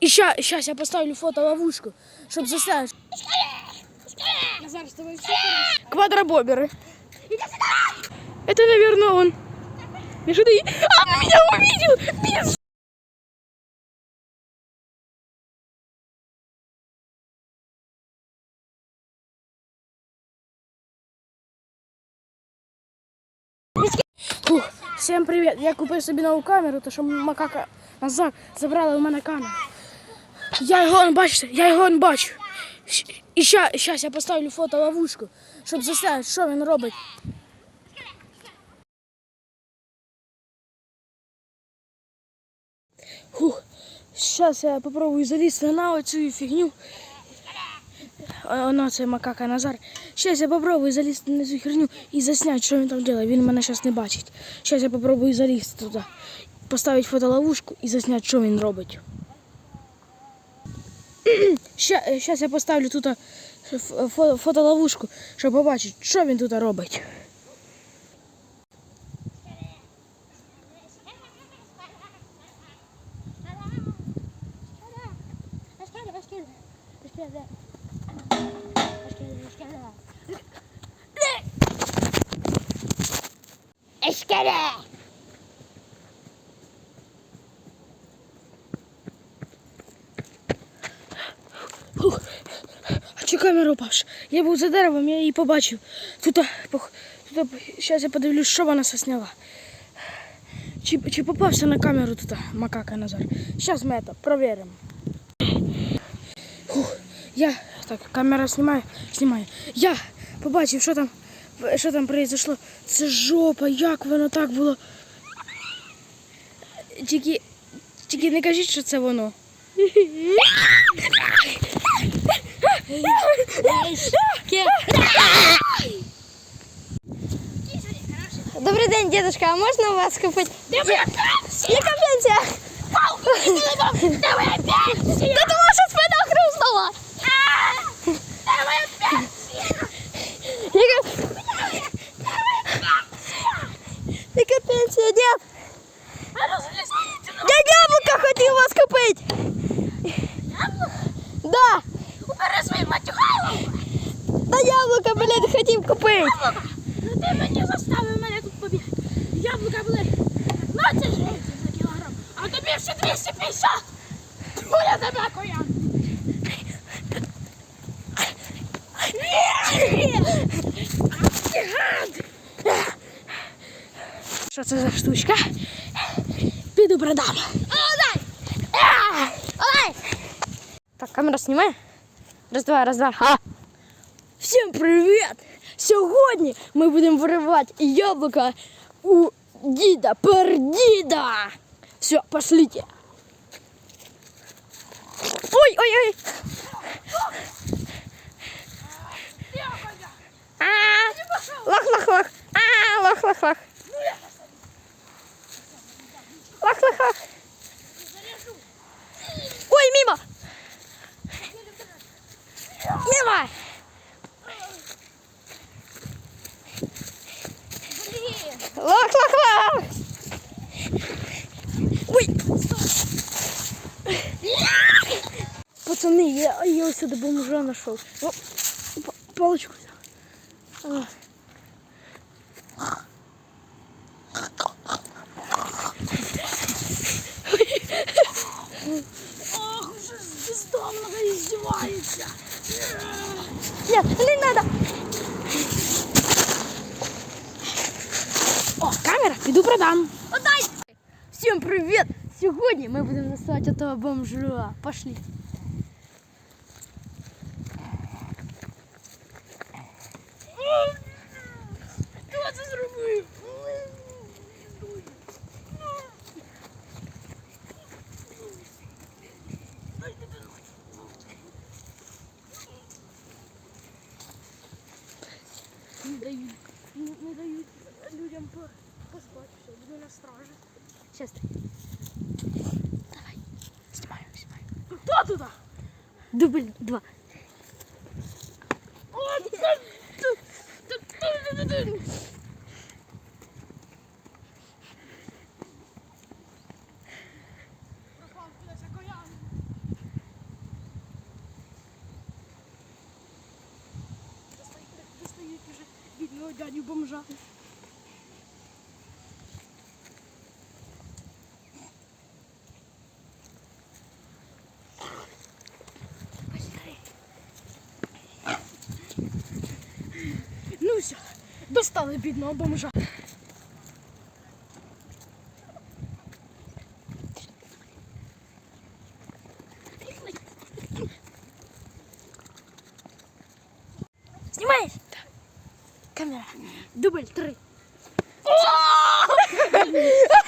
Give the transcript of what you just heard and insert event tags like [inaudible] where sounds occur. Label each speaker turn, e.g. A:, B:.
A: І ща, щас я поставлю фотоловушку, щоб заснять.
B: Назар, с тобой все
A: Квадробоберы. Это, наверное, он. Я что-то... А, он меня увидел! Пиздец! Фух, всім привіт! Я купив собі нову камеру, тому що макака Назар забрала у мене камеру. Я його не бачите, я його не бачу. І щас я поставлю фотоловушку, щоб засняти, що він робить. Фух, зараз я попробую залізти на оцю фігню. Оно це макака Назар. Зараз я попробую залізти на цю херню і засняти, що він там робить. Він мене зараз не бачить. Зараз я попробую залізти туди, поставити фотоловушку і засняти, що він робить. Зараз я поставлю тут е, фо- фотоловушку, щоб побачити, що він тут робить.
B: Эшкере!
A: Чи камера упавша? Я був за деревом, я її побачив. Тут, тут зараз я подивлюсь, що вона засняла. Чи, чи попався на камеру тут макака Назар? Зараз ми це перевіримо. Я, так, камера знімає, знімає. Я побачив, що там, що там произошло. Це жопа, як воно так було. Тільки, тільки не кажіть, що це воно. [laughs]
B: Добрий день, дедушка, а можна у вас купити? Де моя пенсія? Яка пенсія? Де моя пенсія? Та тому що спина хрустнула. Де моя
C: Матюхайло!
B: Та яблуко, блін, хотів купити.
C: Ти мені заставив мене тут побігти. Яблука були 20 гривень за кілограм, а тобі ще 250. Твоя тебе коян.
A: Що це за штучка? Піду продам.
B: Олай! Олай! Так, камера знімає? Раз, два, раз, два. А!
A: Всім привіт! Сьогодні ми будемо виривати яблука у діда пердіда. Все, пошлите. Ой, ой, ой.
B: Лох, лох, лох. Ой.
A: Пацаны, я, я сюда бомжа нашел. О, па- палочку взял.
C: Ох, уже бездомного издевается.
B: Нет, не надо.
A: камера, піду продам.
B: Отдай.
A: Всім привіт! Сьогодні ми будемо доставати того бомжа. Пошли.
C: Хто це зробив?
A: Не дають, не, не дають людям поспать. Все, буду на страже. Сейчас. Давай. Снимаю, снимаю.
C: Кто туда?
A: Дубль два. Дядю бомжа. Ну все, достали бідного бомжа.
B: Знімаєш?
A: Камера. Дубль три. [laughs]